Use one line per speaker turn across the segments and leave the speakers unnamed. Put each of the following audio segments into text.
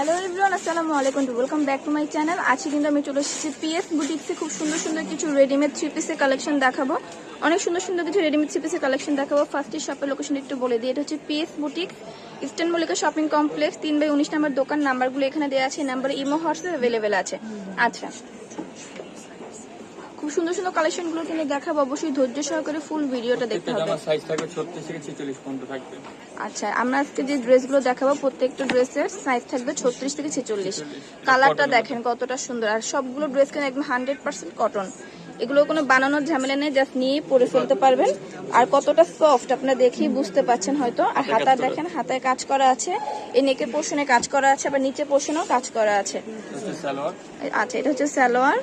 Hello everyone আসসালামু আলাইকুম to welcome back to my channel আজকে কিন্তু আমি চলে এসেছি পিএস বুটিক্সে খুব সুন্দর সুন্দর কিছু রেডিমেড থ্রি পিসের কালেকশন দেখাবো। অনেক সুন্দর সুন্দর কিছু রেডিমেড থ্রি পিসের কালেকশন দেখাবো ফার্স্টে শপের লোকেশন একটু বলে দিই। এটা হচ্ছে PS boutique Eastern Mallika shopping complex তিন বাই উনিশ নাম্বার দোকান। নাম্বারগুলো এখানে দেওয়া আছে। নাম্বার ইমো হোয়াটসঅ্যাপ অ্যাভেলেবেল আছে। আচ্ছা। সুন্দর সুন্দর কালেকশনগুলো কিন্তু দেখাবো অবশ্যই ধৈর্য সহকারে ফুল ভিডিওটা দেখতে হবে।
জামার সাইজ থাকবে ছত্রিশ থেকে ছেচল্লিশ পর্যন্ত থাকবে।
আচ্ছা আমরা আজকে যে ড্রেসগুলো দেখাবো প্রত্যেকটা ড্রেসের সাইজ থাকবে ছত্রিশ থেকে ছেচল্লিশ। কালারটা দেখেন কতটা সুন্দর। আর সবগুলো ড্রেস কিন্তু একদম হান্ড্রেড পার্সেন্ট কটন এগুলো কোনো বানানোর ঝামেলা নেই জাস্ট নিয়ে পরে ফেলতে পারবেন। আর কতটা সফট আপনারা দেখেই বুঝতে পাচ্ছেন হয়তো। আর হাতা দেখেন হাতায় কাজ করা আছে। এই নেকে পোর্শনে কাজ করা আছে আবার নিচে পোর্শনেও কাজ করা আছে। আচ্ছা এটা হচ্ছে সালোয়ার।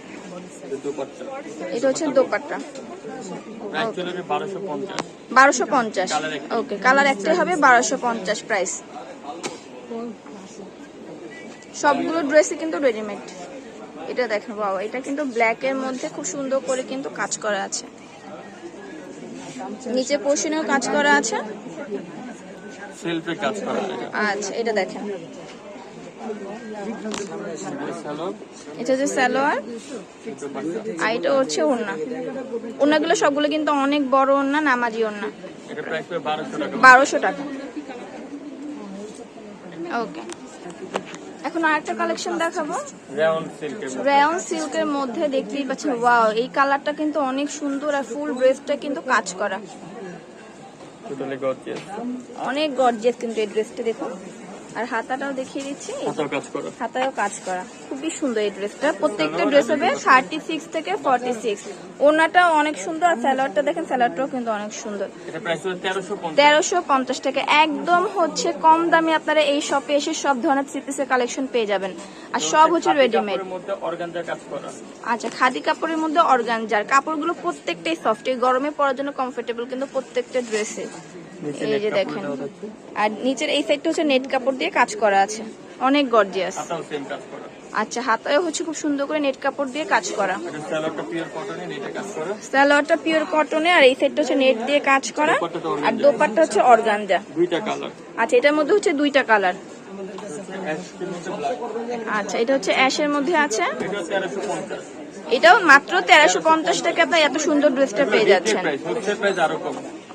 এটা
হচ্ছে দোপাট্টা।
বারোশো পঞ্চাশ।
ওকে কালার একটাই। হবে বারোশো পঞ্চাশ প্রাইস সবগুলো ড্রেসই কিন্তু রেডিমেড এটা দেখেন বাবা এটা কিন্তু ব্ল্যাক এর মধ্যে খুব সুন্দর করে কিন্তু কাজ করা আছে। নিচে পোর্শনেও কাজ করা আছে। আচ্ছা এটা দেখেন। এটা হচ্ছে সালোয়ার। আর এটা হচ্ছে ওড়না। ওড়নাগুলো সবগুলো কিন্তু অনেক বড় ওড়না নামাজি ওড়না।
বারোশো টাকা।
ওকে এখন আরেকটা কালেকশন দেখাবো। রেয়ন সিল্কের মধ্যে। দেখতেই পাচ্ছেন ওয়াও এই কালারটা কিন্তু অনেক সুন্দর আর ফুল ড্রেসটা কিন্তু কাজ করা। অনেক গর্জিয়াস কিন্তু এই ড্রেসটা দেখুন। আর হাতাটাও দেখিয়ে দিচ্ছি।
হাতাও কাজ করা।
হাতায়ও কাজ করা। খুবই সুন্দর এই ড্রেসটা। প্রত্যেকটা ড্রেস হবে থার্টি সিক্স থেকে ফর্টি সিক্স ওনাটাও অনেক সুন্দর আর স্যালোয়ারটা দেখেন স্যালোয়ারটাও কিন্তু অনেক সুন্দর।
তেরোশো পঞ্চাশ।
টাকা। একদম হচ্ছে কম দামে আপনারা এই শপে এসে সব ধরনের থ্রি পিসের কালেকশন পেয়ে যাবেন। আর সব হচ্ছে রেডিমেড আচ্ছা খাদি কাপড়ের মধ্যে অর্গানজার কাপড়গুলো প্রত্যেকটাই সফট এই গরমে পরার জন্য কমফোর্টেবল কিন্তু প্রত্যেকটা ড্রেসে এই যে দেখেন। আর নিচের এই সাইডটা হচ্ছে নেট কাপড় দিয়ে কাজ করা আছে। অনেক গর্জিয়াস আচ্ছা হাতায় হচ্ছে খুব সুন্দর করে নেট কাপড় দিয়ে কাজ করা।
সালোয়ারটা পিওর কটনে
আর এই সাইডটা হচ্ছে নেট দিয়ে কাজ করা। আর দোপাট্টা হচ্ছে অর্গানজা
দুইটা কালার
আচ্ছা এটার মধ্যে হচ্ছে দুইটা কালার আচ্ছা এটা হচ্ছে অ্যাশের মধ্যে আছে। এটাও মাত্র তেরোশো পঞ্চাশ টাকা আপনার এত সুন্দর ড্রেসটা পেয়ে যাচ্ছেন।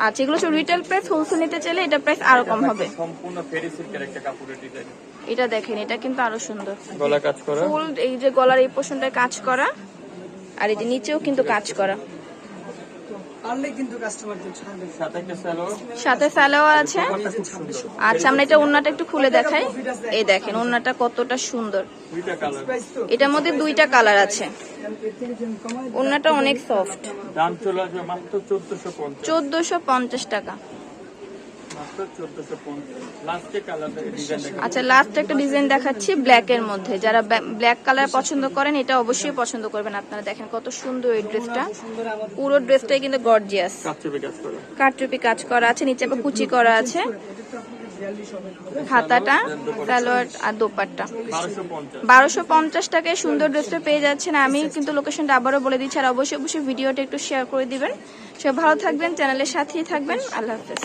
আচ্ছা এগুলো রিটেল প্রাইস হোলসেল নিতে চাইলে এটা প্রাইস আরও কম হবে।
সম্পূর্ণ ফেরি সিল্কের একটা কাপড়ের ডিজাইন
এটা দেখেন এটা কিন্তু আরও সুন্দর।
গলা কাজ করা।
ফুল এই যে গলার এই পোর্শনটা কাজ করা আর এই যে নিচেও কিন্তু কাজ করা।
সাথে সালোয়ার
আছে। আচ্ছা আমরা এটা ওন্নাটা একটু খুলে দেখাই। এই দেখেন ওন্নাটা কতটা সুন্দর। এটার মধ্যে দুইটা কালার আছে। ওন্নাটা অনেক সফট
দাম। চলে আসবে মাত্র চোদ্দশো পঞ্চাশ
টাকা
মাত্র চোদ্দশো পঞ্চাশ লাস্টে কালার ডিজাইন দেখা
আচ্ছা লাস্ট একটা ডিজাইন দেখাচ্ছি ব্ল্যাক এর মধ্যে। যারা ব্ল্যাক কালার পছন্দ করেন এটা অবশ্যই পছন্দ করবেন। আপনারা দেখেন কত সুন্দর এই ড্রেসটা পুরো ড্রেসটাই কিন্তু গর্জিয়াস
কাচ্চবে কাজ করা।
কাটরুপি কাজ করা আছে নিচে আবার কুচি করা আছে। হাতাটা সালোয়ার আর দোপাট্টা। বারোশো পঞ্চাশ। টাকায় সুন্দর ড্রেসটা পেয়ে যাচ্ছেন। আমি কিন্তু লোকেশনটা আবারও বলে দিচ্ছি। আর অবশ্যই অবশ্যই ভিডিওটা একটু শেয়ার করে দিবেন। সব ভালো থাকবেন চ্যানেলের সাথেই থাকবেন। আল্লাহ হাফেজ।